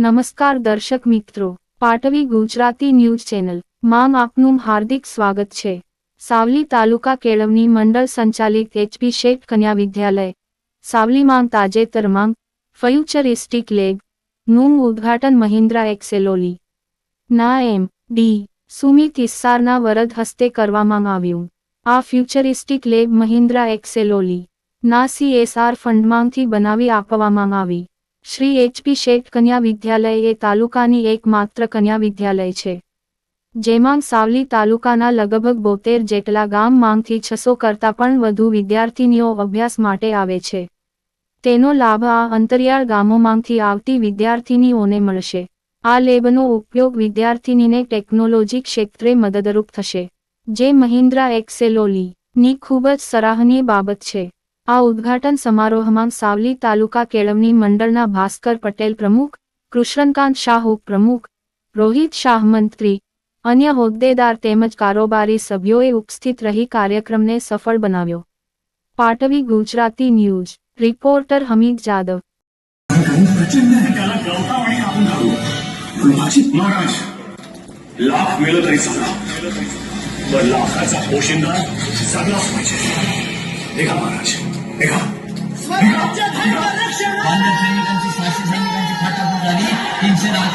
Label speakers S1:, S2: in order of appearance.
S1: નમસ્કાર દર્શક મિત્રો, પાટવી ગુજરાતી ન્યૂઝ ચેનલ, માં આપનું હાર્દિક સ્વાગત છે. સાવલી તાલુકા કેળવણી મંડળ સંચાલિત એચપી શેઠ કન્યા વિદ્યાલય. સાવલીમાં તાજેતરમાં ફ્યુચરિસ્ટિક લેબ, નું ઉદ્ઘાટન મહિન્દ્રા એક્સેલોલી. ના એમ, ડી, સુમિત ઇસ્સારના વરદ હસ્તે કરવામાં આવ્યું. આ ફ્યુચરિસ્ટિક લેબ મહિન્દ્રા એક્સેલોલી, ના સીએસઆર ફંડમાંથી બનાવી આપવામાં આવી. શ્રી એચપી શેઠ કન્યા વિદ્યાલય એ તાલુકાની એકમાત્ર કન્યા વિદ્યાલય છે. જેમાં સાવલી તાલુકાના લગભગ બોતેર જેટલા ગામમાંથી છસો કરતાં પણ વધુ વિદ્યાર્થીનીઓ અભ્યાસ માટે આવે છે. તેનો લાભ આ અંતરિયાળ ગામોમાંથી આવતી વિદ્યાર્થીનીઓને મળશે. આ લેબનો ઉપયોગ વિદ્યાર્થીનીને ટેકનોલોજી ક્ષેત્રે મદદરૂપ થશે. જે મહિન્દ્રા એક્સેલોલી ની ખૂબ જ સરાહનીય બાબત છે. આ ઉદ્ઘાટન સમારોહમાં સાવલી તાલુકા કેળવણી મંડળના ભાસ્કર પટેલ પ્રમુખ કૃષ્ણકાંત શાહ ઉપપ્રમુખ રોહિત શાહ મંત્રી અન્ય હોદ્દેદાર તેમજ કારોબારી સભ્યોએ ઉપસ્થિત રહી કાર્યક્રમને સફળ બનાવ્યો પાટવી ગુજરાતી ન્યૂઝ રિપોર્ટર હમીદ જાદવ
S2: त्याला गवतावाणी कापून घालू पण माझी महाराज लाख मिळलं तरी चालला पण लाखाचा पोशिंदा सगळाच पाहिजे निघा महाराज निघा.
S3: सैनिकांची सहाशे सैनिकांची फाटाफूट झाली. तीनशे दहा